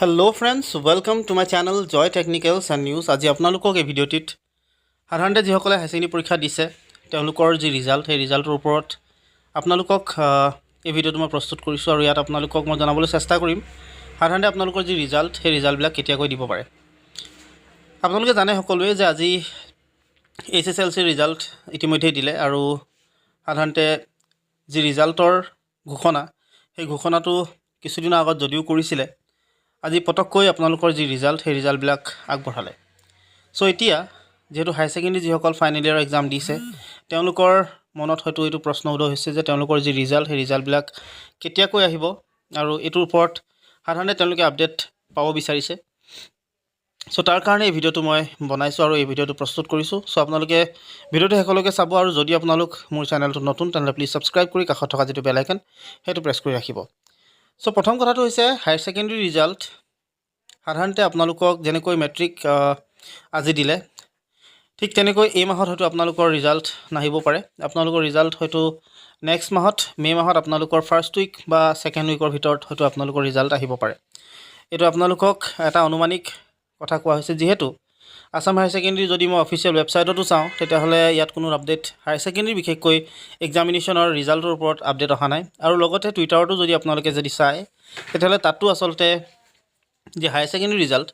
Hello' friends welcome to my channel Joy technicals and news আজি আপোনালোকক এই ভিডিঅ'টিত সাধাৰণতে যিসকলে হায়াৰ ছেকেণ্ডেৰী পৰীক্ষা দিছে তেওঁলোকৰ যি ৰিজাল্ট সেই ৰিজাল্টৰ ওপৰত আপোনালোকক এই ভিডিঅ'টো মই প্ৰস্তুত কৰিছোঁ আৰু ইয়াত আপোনালোকক মই জনাবলৈ চেষ্টা কৰিম। সাধাৰণতে আপোনালোকৰ যি ৰিজাল্ট সেই ৰিজাল্টবিলাক কেতিয়াকৈ দিব পাৰে? আপোনালোকে জানে সকলোৱে যে আজি এইচ এছ এল চিৰ ৰিজাল্ট ইতিমধ্যেই দিলে আৰু সাধাৰণতে যি ৰিজাল্টৰ ঘোষণা সেই ঘোষণাটো কিছুদিনৰ আগত যদিও কৰিছিলে আজি পটককৈ আপোনালোকৰ যি ৰিজাল্ট সেই ৰিজাল্টবিলাক আগবঢ়ালে। চ' এতিয়া, যিহেতু হায়াৰ ছেকেণ্ডেৰী যিসকল ফাইনেল ইয়েৰৰ এক্সাম দিছে, তেওঁলোকৰ মনত হয়তো এইটো প্ৰশ্ন উদয় হৈছে যে তেওঁলোকৰ যি ৰিজাল্ট সেই ৰিজাল্টবিলাক কেতিয়াকৈ আহিব আৰু এইটোৰ ওপৰত সাধাৰণতে তেওঁলোকে আপডেট পাব বিচাৰিছে। চ' তাৰ কাৰণে এই ভিডিঅ'টো মই বনাইছোঁ আৰু এই ভিডিঅ'টো প্ৰস্তুত কৰিছোঁ। চ' আপোনালোকে ভিডিঅ'টো শেষলৈকে চাব আৰু যদি আপোনালোক মোৰ চেনেলটো নতুন, তেনেহ'লে প্লিজ ছাবস্ক্ৰাইব কৰি কাষত থকা যিটো বেল আইকন সেইটো প্ৰেছ কৰি ৰাখিব। চ' প্ৰথম কথাটো হৈছে হায়াৰ ছেকেণ্ডেৰী ৰিজাল্ট সাধাৰণতে আপোনালোকক যেনেকৈ মেট্ৰিক আজি দিলে ঠিক তেনেকৈ এই মাহত হয়তো আপোনালোকৰ ৰিজাল্ট নাহিব পাৰে। আপোনালোকৰ ৰিজাল্ট হয়তো নেক্সট মাহত মে' মাহত আপোনালোকৰ ফাৰ্ষ্ট উইক বা ছেকেণ্ড উইকৰ ভিতৰত হয়তো আপোনালোকৰ ৰিজাল্ট আহিব পাৰে। এইটো আপোনালোকক এটা অনুমানিক কথা কোৱা হৈছে যিহেতু আছাম হায়াৰ ছেকেণ্ডেৰী যদি মই অফিচিয়েল ৱেবছাইটতো চাওঁ, তেতিয়াহ'লে ইয়াত কোনো আপডেট হায়াৰ ছেকেণ্ডেৰী বিশেষকৈ এক্সামিনেশ্যনৰ ৰিজাল্টৰ ওপৰত আপডেট অহা নাই। আৰু লগতে টুইটাৰতো যদি আপোনালোকে যদি চায়, তেতিয়াহ'লে তাতো আচলতে যি হায়াৰ ছেকেণ্ডেৰী ৰিজাল্ট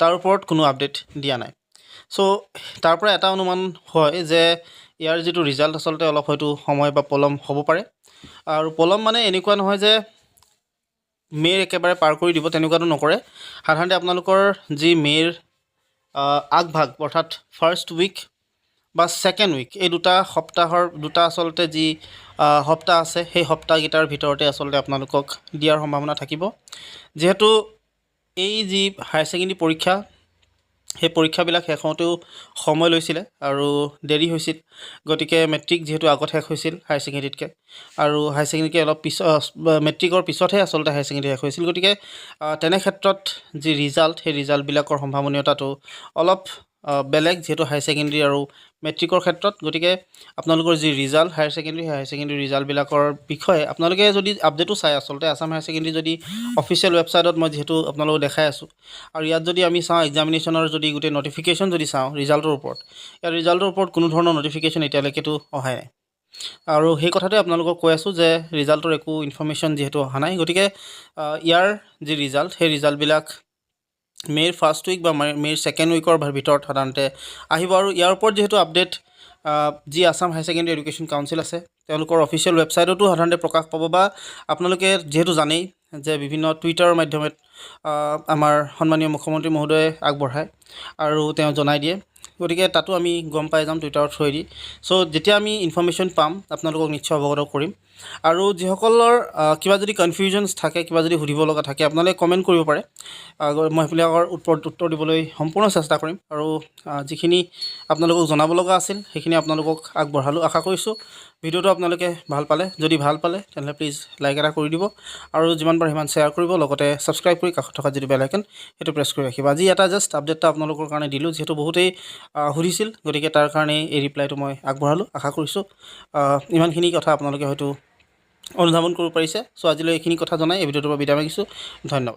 তাৰ ওপৰত কোনো আপডেট দিয়া নাই। চ' তাৰ এটা অনুমান হয় যে ইয়াৰ যিটো ৰিজাল্ট আচলতে অলপ হয়তো সময় বা পলম হ'ব পাৰে। আৰু পলম মানে এনেকুৱা নহয় যে মে'ৰ একেবাৰে পাৰ কৰি দিব, তেনেকুৱাটো নকৰে। সাধাৰণতে আপোনালোকৰ যি মে'ৰ আগভাগ, অৰ্থাৎ ফাৰ্ষ্ট উইক বা ছেকেণ্ড উইক এই দুটা সপ্তাহৰ, দুটা আচলতে যি সপ্তাহ আছে, সেই সপ্তাহকেইটাৰ ভিতৰতে আচলতে আপোনালোকক দিয়াৰ সম্ভাৱনা থাকিব। যিহেতু এই যি হায়াৰ ছেকেণ্ডেৰী পৰীক্ষা সেই পৰীক্ষাবিলাক শেষ হওঁতেও সময় লৈছিলে আৰু দেৰি হৈছিল। গতিকে মেট্ৰিক যিহেতু আগত শেষ হৈছিল হায়াৰ ছেকেণ্ডেৰীতকৈ আৰু হায়াৰ ছেকেণ্ডেৰীতকৈ অলপ পিছত মেট্ৰিকৰ পিছতহে আচলতে হায়াৰ ছেকেণ্ডেৰী শেষ হৈছিল। গতিকে তেনে ক্ষেত্ৰত যি ৰিজাল্ট সেই ৰিজাল্টবিলাকৰ সম্ভাৱনীয়তাটো অলপ বেলেগ, যিহেতু হায়াৰ ছেকেণ্ডেৰী আৰু মেট্ৰিকৰ ক্ষেত্ৰত। গতিকে আপোনালোকৰ যি result higher secondary higher secondary ৰিজাল্টবিলাকৰ বিষয়ে আপোনালোকে যদি আপডেটো চাই, আচলতে আছাম হায়াৰ ছেকেণ্ডেৰী যদি অফিচিয়েল ৱেবছাইটত মই যিহেতু আপোনালোকক দেখাই আছোঁ, আৰু ইয়াত যদি আমি চাওঁ এক্সামিনেশ্যনৰ যদি গোটেই নটিফিকেশ্যন যদি চাওঁ ৰিজাল্টৰ ওপৰত ইয়াৰ ৰিজাল্টৰ ওপৰত কোনো ধৰণৰ নটিফিকেশ্যন এতিয়ালৈকেতো অহাই নাই। আৰু সেই কথাটোৱে আপোনালোকক কৈ আছোঁ যে ৰিজাল্টৰ একো ইনফৰ্মেশ্যন যিহেতু অহা নাই। গতিকে ইয়াৰ যি ৰিজাল্ট সেই ৰিজাল্টবিলাক মে'ৰ ফাৰ্ষ্ট উইক বা মে'ৰ ছেকেণ্ড উইকৰ ভিতৰত সাধাৰণতে আহিব আৰু ইয়াৰ ওপৰত যিহেতু আপডেট যি Assam higher secondary education council আছে তেওঁলোকৰ অফিচিয়েল ৱেবছাইটতো সাধাৰণতে প্ৰকাশ পাব বা আপোনালোকে যিহেতু জানেই যে বিভিন্ন টুইটাৰৰ মাধ্যমত আহ, আমাৰ সন্মানীয় মুখ্যমন্ত্ৰী মহোদয়ে আগবঢ়ায় আৰু তেওঁ জনাই দিয়ে। গতিকে তাতো আমি গম পাই যাম টুইটাৰৰ থ্ৰুৱেদি চ' যেতিয়া আমি ইনফৰ্মেশ্যন পাম, আপোনালোকক নিশ্চয় অৱগত কৰিম। আৰু যিসকলৰ কিবা যদি কনফিউজনছ থাকে, কিবা যদি সুধিব লগা থাকে, আপোনালোকে কমেণ্ট কৰিব পাৰে। মই সেইবিলাকৰ উত্তৰ উত্তৰ দিবলৈ সম্পূৰ্ণ চেষ্টা কৰিম। আৰু যিখিনি আপোনালোকক জনাব লগা আছিল, সেইখিনি আপোনালোকক আগবঢ়ালোঁ। আশা কৰিছোঁ, ভিডিঅ'টো আপোনালোকে ভালো পালে। যদি ভালো পালে, তেনেহ'লে প্লিজ লাইক এটা কৰি দিব। আৰু যিমান পাৰে সিমান শ্বেয়াৰ কৰিব। লগতে ছাবস্ক্ৰাইব কৰি কাষত থকা যিটো বেল আইকন সেইটো প্ৰেছ কৰি ৰাখিব। আজি এটা জাষ্ট আপডেট এটা আপোনালোকৰ কাৰণে দিলোঁ, যিহেতু বহুতেই সুধিছিল। গতিকে তাৰ কাৰণে এই ৰিপ্লাইটো মই আগবঢ়ালোঁ। আশা কৰিছোঁ ইমানখিনি কথা আপোনালোকে হয়তো অনুধাৱন কৰিব পাৰিছে। চ' আজিলৈ এইখিনি কথা জনাই এই ভিডিঅ'টোৰ পৰা বিদায় মাগিছোঁ। ধন্যবাদ।